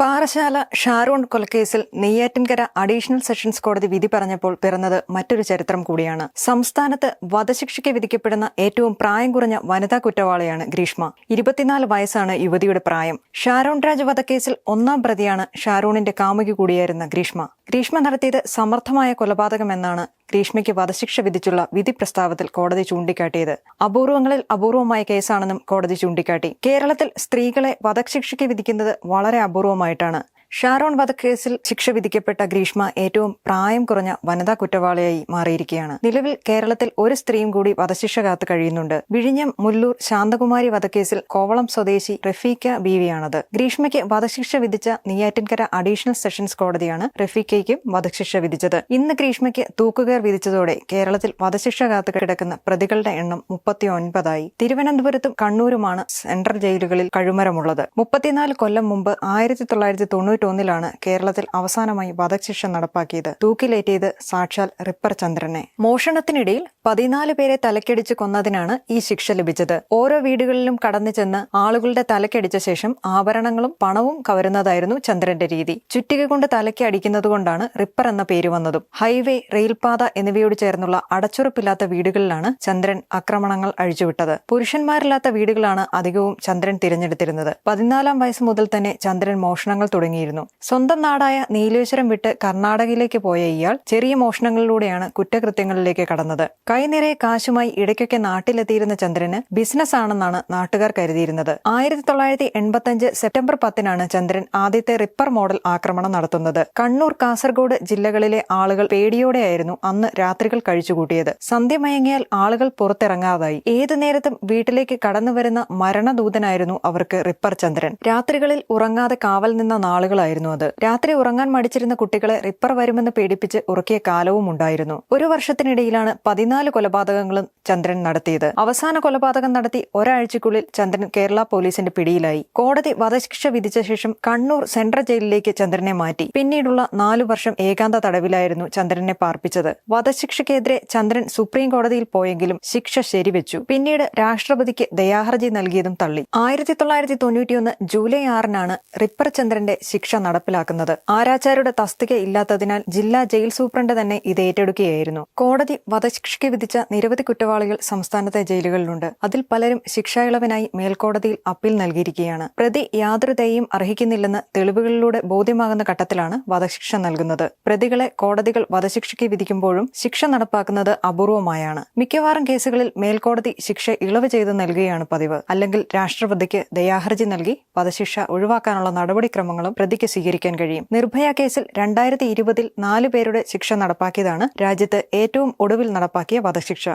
പാറശാല ഷാരോൺ കൊലക്കേസിൽ Neyyattinkara additional sessions കോടതി വിധി പറഞ്ഞപ്പോൾ പിറന്നത് മറ്റൊരു ചരിത്രം കൂടിയാണ്. സംസ്ഥാനത്ത് വധശിക്ഷയ്ക്ക് വിധിക്കപ്പെടുന്ന ഏറ്റവും പ്രായം കുറഞ്ഞ വനിതാ കുറ്റവാളിയാണ് ഗ്രീഷ്മ. ഇരുപത്തിനാല് വയസ്സാണ് യുവതിയുടെ പ്രായം. ഷാരോൺ രാജ് വധക്കേസിൽ ഒന്നാം പ്രതിയാണ് ഷാരോണിന്റെ കാമുകി കൂടിയായിരുന്ന ഗ്രീഷ്മ. ഗ്രീഷ്മ നടത്തിയത് സമർത്ഥമായ കൊലപാതകമെന്നാണ് ഗ്രീഷ്മയ്ക്ക് വധശിക്ഷ വിധിച്ചുള്ള വിധി പ്രസ്താവത്തിൽ കോടതി ചൂണ്ടിക്കാട്ടിയത്. അപൂർവങ്ങളിൽ അപൂർവമായ കേസാണെന്നും കോടതി ചൂണ്ടിക്കാട്ടി. കേരളത്തിൽ സ്ത്രീകളെ വധശിക്ഷയ്ക്ക് വിധിക്കുന്നത് വളരെ അപൂർവമായിട്ടാണ്. ഷാരോൺ വധക്കേസിൽ ശിക്ഷ വിധിക്കപ്പെട്ട ഗ്രീഷ്മ ഏറ്റവും പ്രായം കുറഞ്ഞ വനിതാ കുറ്റവാളിയായി മാറിയിരിക്കുകയാണ്. നിലവിൽ കേരളത്തിൽ ഒരു സ്ത്രീയും കൂടി വധശിക്ഷ കാത്തു കഴിയുന്നുണ്ട്. വിഴിഞ്ഞം മുല്ലൂർ ശാന്തകുമാരി വധക്കേസിൽ കോവളം സ്വദേശി റഫീക്ക ബീവിയാണത്. ഗ്രീഷ്മയ്ക്ക് വധശിക്ഷ വിധിച്ച നെയ്യാറ്റിൻകര അഡീഷണൽ സെഷൻസ് കോടതിയാണ് റഫീക്കയ്ക്കും വധശിക്ഷ വിധിച്ചത്. ഇന്ന് ഗ്രീഷ്മയ്ക്ക് തൂക്കുകയർ വിധിച്ചതോടെ കേരളത്തിൽ വധശിക്ഷ കാത്തു കിടക്കുന്ന പ്രതികളുടെ എണ്ണം മുപ്പത്തി ഒൻപതായി തിരുവനന്തപുരത്തും കണ്ണൂരുമാണ് സെൻട്രൽ ജയിലുകളിൽ കഴുമരമുള്ളത്. മുപ്പത്തിനാല് കൊല്ലം മുമ്പ് ആയിരത്തി തൊള്ളായിരത്തി തൊണ്ണൂറ്റൊന്നിലാണ് കേരളത്തിൽ അവസാനമായി വധശിക്ഷ നടപ്പാക്കിയത്. തൂക്കിലേറ്റിയത് സാക്ഷാൽ റിപ്പർ ചന്ദ്രനെ. മോഷണത്തിനിടയിൽ പതിനാല് പേരെ തലക്കടിച്ച് കൊന്നതിനാണ് ഈ ശിക്ഷ ലഭിച്ചത്. ഓരോ വീടുകളിലും കടന്നു ചെന്ന് ആളുകളുടെ തലക്കടിച്ച ശേഷം ആഭരണങ്ങളും പണവും കവരുന്നതായിരുന്നു ചന്ദ്രന്റെ രീതി. ചുറ്റിക കൊണ്ട് തലയ്ക്ക് അടിക്കുന്നതുകൊണ്ടാണ് റിപ്പർ എന്ന പേര് വന്നതും. ഹൈവേ റെയിൽപാത എന്നിവയോട് ചേർന്നുള്ള അടച്ചുറപ്പില്ലാത്ത വീടുകളിലാണ് ചന്ദ്രൻ ആക്രമണങ്ങൾ അഴിച്ചുവിട്ടത്. പുരുഷന്മാരില്ലാത്ത വീടുകളാണ് അധികവും ചന്ദ്രൻ തിരഞ്ഞെടുത്തിരുന്നത്. പതിനാലാം വയസ്സ് മുതൽ തന്നെ ചന്ദ്രൻ മോഷണങ്ങൾ തുടങ്ങിയിരുന്നു. സ്വന്തം നാടായ നീലേശ്വരം വിട്ട് കർണാടകയിലേക്ക് പോയ ഇയാൾ ചെറിയ മോഷണങ്ങളിലൂടെയാണ് കുറ്റകൃത്യങ്ങളിലേക്ക് കടന്നത്. കൈനിറയെ കാശുമായി ഇടയ്ക്കൊക്കെ നാട്ടിലെത്തിയിരുന്ന ചന്ദ്രന് ബിസിനസ് ആണെന്നാണ് നാട്ടുകാർ കരുതിയിരുന്നത്. ആയിരത്തി തൊള്ളായിരത്തി എൺപത്തഞ്ച് സെപ്റ്റംബർ പത്തിനാണ് ചന്ദ്രൻ ആദ്യത്തെ റിപ്പർ മോഡൽ ആക്രമണം നടത്തുന്നത്. കണ്ണൂർ കാസർഗോഡ് ജില്ലകളിലെ ആളുകൾ പേടിയോടെയായിരുന്നു അന്ന് രാത്രികൾ കഴിച്ചുകൂട്ടിയത്. സന്ധ്യ മയങ്ങിയാൽ ആളുകൾ പുറത്തിറങ്ങാതായി. ഏതു നേരത്തും വീട്ടിലേക്ക് കടന്നുവരുന്ന മരണദൂതനായിരുന്നു അവർക്ക് റിപ്പർ ചന്ദ്രൻ. രാത്രികളിൽ ഉറങ്ങാതെ കാവൽ നിന്ന നാളുകളായിരുന്നു അത്. രാത്രി ഉറങ്ങാൻ മടിച്ചിരുന്ന കുട്ടികളെ റിപ്പർ വരുമെന്ന് പേടിപ്പിച്ച് ഉറക്കിയ കാലവും ഉണ്ടായിരുന്നു. ഒരു വർഷത്തിനിടയിലാണ് പതിനാല് കൊലപാതകങ്ങളും ചന്ദ്രൻ നടത്തിയത്. അവസാന കൊലപാതകം നടത്തി ഒരാഴ്ചക്കുള്ളിൽ ചന്ദ്രൻ കേരള പോലീസിന്റെ പിടിയിലായി. കോടതി വധശിക്ഷ വിധിച്ച ശേഷം കണ്ണൂർ സെൻട്രൽ ജയിലിലേക്ക് ചന്ദ്രനെ മാറ്റി. പിന്നീടുള്ള നാലു വർഷം ഏകാന്ത തടവിലായിരുന്നു ചന്ദ്രനെ പാർപ്പിച്ചത്. വധശിക്ഷയ്ക്കെതിരെ ചന്ദ്രൻ സുപ്രീം കോടതിയിൽ പോയെങ്കിലും ശിക്ഷ ശരിവെച്ചു. പിന്നീട് രാഷ്ട്രപതിക്ക് ദയാഹർജി നൽകിയതും തള്ളി. ആയിരത്തി തൊള്ളായിരത്തി തൊണ്ണൂറ്റിയൊന്ന് ജൂലൈ ആറിനാണ് റിപ്പർ ചന്ദ്രന്റെ ശിക്ഷ നടപ്പിലാക്കുന്നത്. ആരാച്ചാരുടെ തസ്തിക ഇല്ലാത്തതിനാൽ ജില്ലാ ജയിൽ സൂപ്രണ്ട് തന്നെ ഇത് ഏറ്റെടുക്കുകയായിരുന്നു. കോടതി വധശിക്ഷയ്ക്ക് വിധിച്ച നിരവധി കുറ്റവാളികൾ സംസ്ഥാനത്തെ ജയിലുകളിലുണ്ട്. അതിൽ പലരും ശിക്ഷാ ഇളവിനായി മേൽക്കോടതിയിൽ അപ്പീൽ നൽകിയിരിക്കുകയാണ്. പ്രതി യാതൊരു ദയയും അർഹിക്കുന്നില്ലെന്ന് തെളിവുകളിലൂടെ ബോധ്യമാകുന്ന ഘട്ടത്തിലാണ് വധശിക്ഷ നൽകുന്നത്. പ്രതികളെ കോടതികൾ വധശിക്ഷയ്ക്ക് വിധിക്കുമ്പോഴും ശിക്ഷ നടപ്പാക്കുന്നത് അപൂർവമായാണ്. മിക്കവാറും കേസുകളിൽ മേൽക്കോടതി ശിക്ഷ ഇളവ് ചെയ്ത് നൽകുകയാണ് പതിവ്. അല്ലെങ്കിൽ രാഷ്ട്രപതിക്ക് ദയാഹർജി നൽകി വധശിക്ഷ ഒഴിവാക്കാനുള്ള നടപടിക്രമങ്ങളും പ്രതിക്ക് സ്വീകരിക്കാൻ കഴിയും. നിർഭയ കേസിൽ രണ്ടായിരത്തി ഇരുപതിൽ നാലു പേരുടെ ശിക്ഷ നടപ്പാക്കിയതാണ് രാജ്യത്ത് ഏറ്റവും ഒടുവിൽ നടപ്പാക്കിയ വധശിക്ഷ.